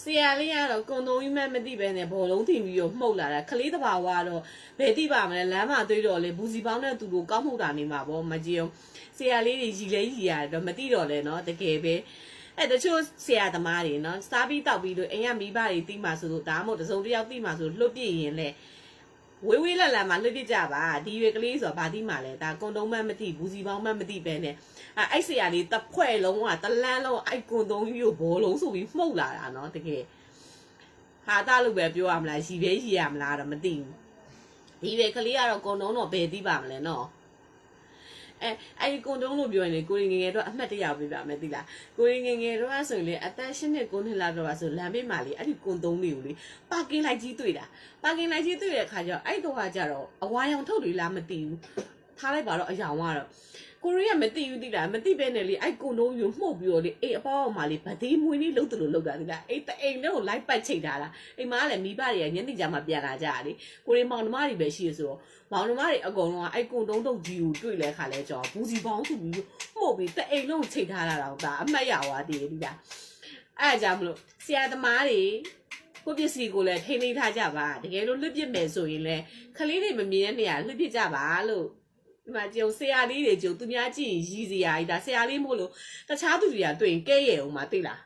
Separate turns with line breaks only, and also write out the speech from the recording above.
ဆရာလေးကတော့ကွန်တုံကြီးမှမသိပဲနဲ့ဘောလုံးတင်ပြီးတော့မှုတ်လာတာခလေးတဘာဝကတော့ဘယ်သိပါမလဲလမ်းမှာတွေးတော့လေဘူးစီပေါင်းတဲ့သူတို့ကောက်မှုတာနေမှာပေါ့မကြည့်အောင်ဆရာလေးတွေရီလဲရီရတော့မသိတော့လဲနော်တကယ်ပဲအဲတချို့ဆရာသမားတွေနော်စားပြီးတောက်ပြီးလို့အိမ်ကမိဘတွေတိမှဆိုလို့ဒါမှမဟုတ်တစုံတစ်ယောက်တိမှဆိုလွတ်ပြည့်ရင်လည်း ဝေးဝေးလတ်လတ်မှာလွှတ်ပြကြပါဒီရွေကလေးဆိုတော့ဘာတိမှလဲဒါကုံတုံးမှမသိဘူးစီပေါင်းမှမသိပဲနဲ့အဲ့ဆရာလေးတဖွဲ့လုံးကတလန်းလုံးအဲ့ကုံတုံးကြီးကိုဘောလုံးဆိုပြီးမှုတ်လာတာနော်တကယ်ဟာတလို့ပဲပြောရမလားရီပဲရီရမလားတော့မသိဘူးဒီရွေကလေးကတော့ကုံတုံးတော့ဘယ်သိပါမလဲနော် အဲအဲဒီကွန်တုံးလို့ပြောရင်လေကိုရင်ငယ်ငယ်တော့အမှတ်တရပြပါမယ်သိလားကိုရင်ငယ်ငယ်တော့ဆိုရင်လေအသက်၈နှစ်9နှစ်လောက်တော့ဆိုလမ်းဘေးမှာလေအဲ့ဒီကွန်တုံးလေးကိုလေပါကင်လိုက်ကြီးတွေ့တာပါကင်လိုက်ကြီးတွေ့တဲ့အခါကျတော့အဲ့တော့ကကြတော့အဝါရောင်ထုတ်တွေလားမသိဘူး ထားလိုက်ပါတော့အယောင်ကတော့ကိုရီးယားမသိဘူးသိလားမသိပဲနဲ့လေအဲ့ကွန်တုံးယူမှုတ်ပြီးတော့လေအေးအပေါင်းအမလေးဗတိမွေးလေးလှုပ်တယ်လို့လှုပ်တာသိလားအေးတအိမ်လေးကိုလိုက်ပတ်ချိတ်ထားတာအိမ်မှာလည်းမိဘတွေကညနေကြမှာပြန်လာကြတာလေကိုရီမောင်နှမတွေပဲရှိရဆိုတော့မောင်နှမတွေအကုန်လုံးကအဲ့ကွန်တုံးတုတ်ကြီးကိုတွေ့လဲခါလဲကြော်ဘူးစီပေါင်းစုပြီးမှုတ်ပြီးတအိမ်လုံးချိန်ထားတာတော့ဒါအမှတ်ရသွားတယ်ဒီကအဲ့ဒါကြောင့်မလို့ဆရာသမားတွေကိုပစ္စည်းကိုလည်းထိန်းသိမ်းထားကြပါတကယ်လို့လွတ်ပြစ်မယ်ဆိုရင်လည်းခလေးတွေမမြင်တဲ့နေရာလွတ်ပြစ်ကြပါလို့ ဒီမှာကြုံဆရာလေးတွေကြုံသူများကြည့်ရင်ရည်စရာကြီးဒါဆရာလေးမို့လို့တခြားသူတွေကတွေ့ရင်ကဲရအောင်မသိလား